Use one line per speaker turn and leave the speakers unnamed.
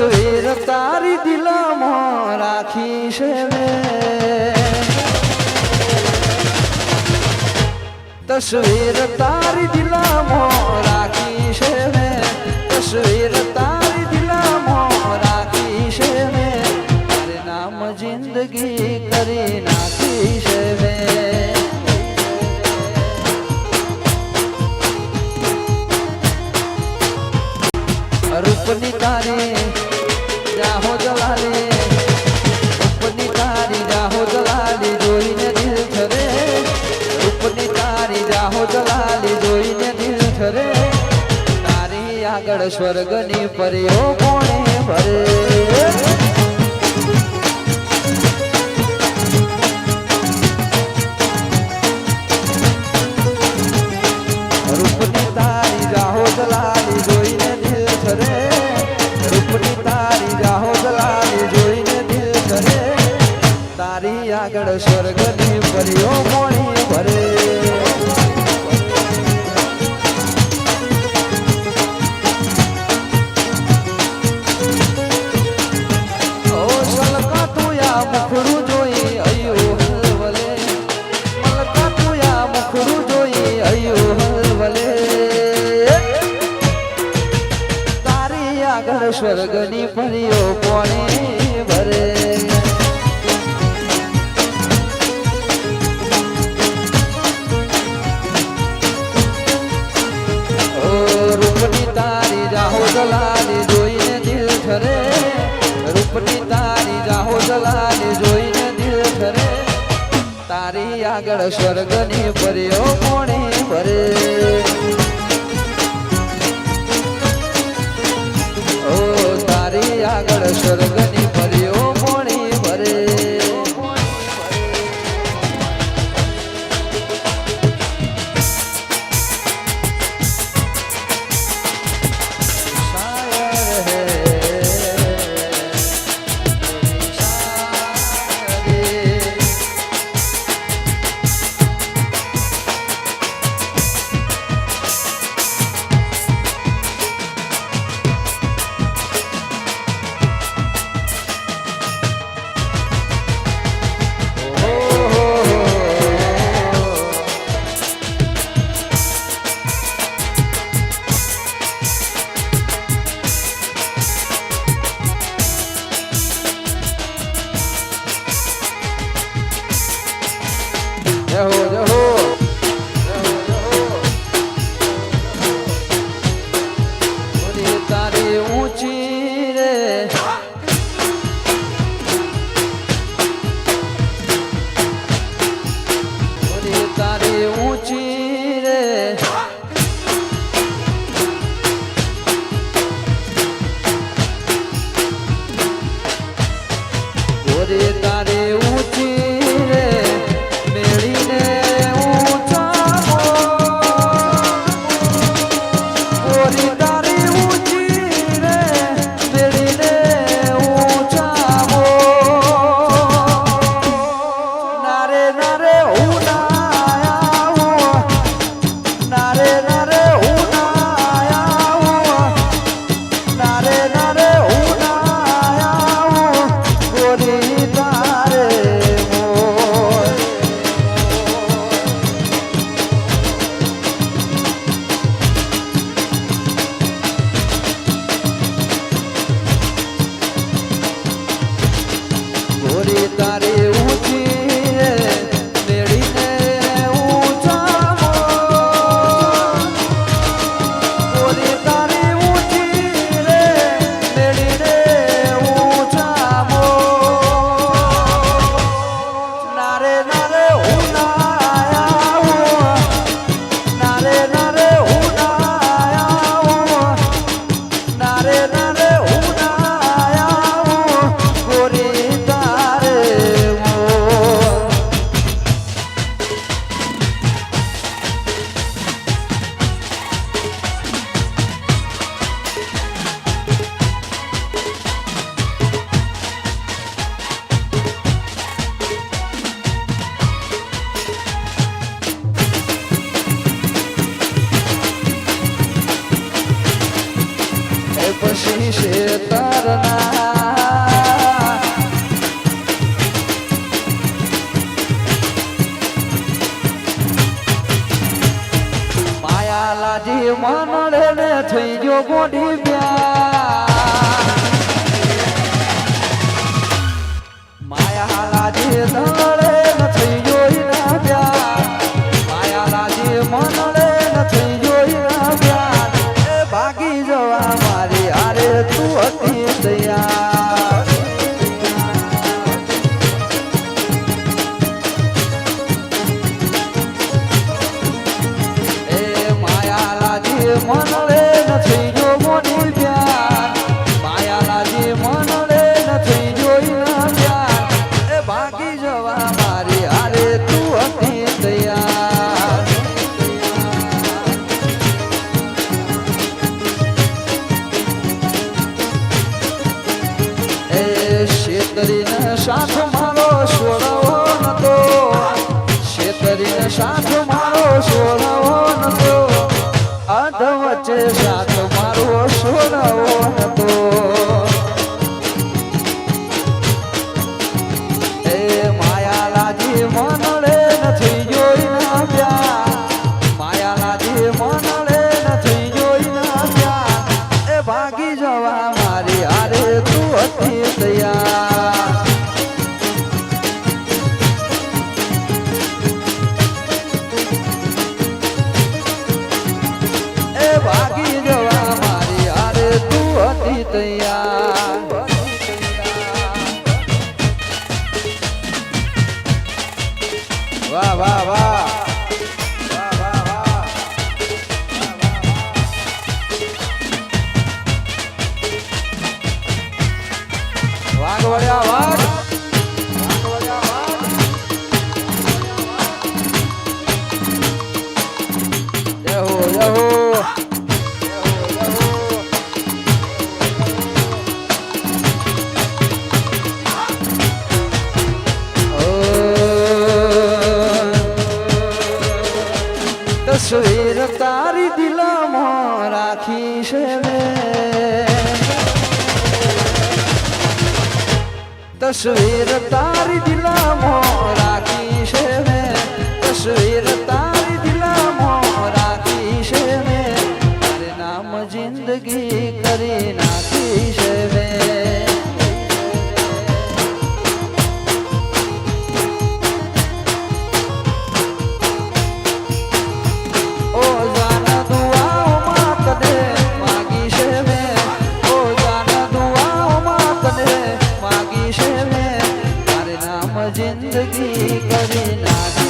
તસવીર તારી દિલમાં રાખી છે મેં તસવીર તારી દિલમાં રાખી છે મેં તસવીર તારી દિલમાં રાખી છે મેં તારે નામ જિંદગી કરી નાખી છે મેં રૂપની તારી જાહો જલાલી રૂપની તારી જાહો જલાલી, જોઈને દિલ ઠરે. રૂપની તારી જાહો જલાલી, જોઈને દિલ ઠરે. તારી આગળ સ્વર્ગની પરીઓ કોણે? આગળ સ્વર્ગની પરીઓ મોણી ભરે. મુખડું જોઈ અયો હલવલે મલકા, તું આ મુખડું જોઈ અયો હલવલે તારી આગળ સ્વર્ગની પરીઓ કોણે આગળ સ્વર્ગની પરીઓ કોણે ભરે તારી આગળ સ્વર્ગની ઓરી તારી પછી છે તારના અનિતયા વાહ વાહ. વાહ વાહ વાહ વાહ. તારી દિલમાં રાખીશ તસવીર તારી દિલમાં રાખીશ તસવીર જિંદગી કરી નાખી.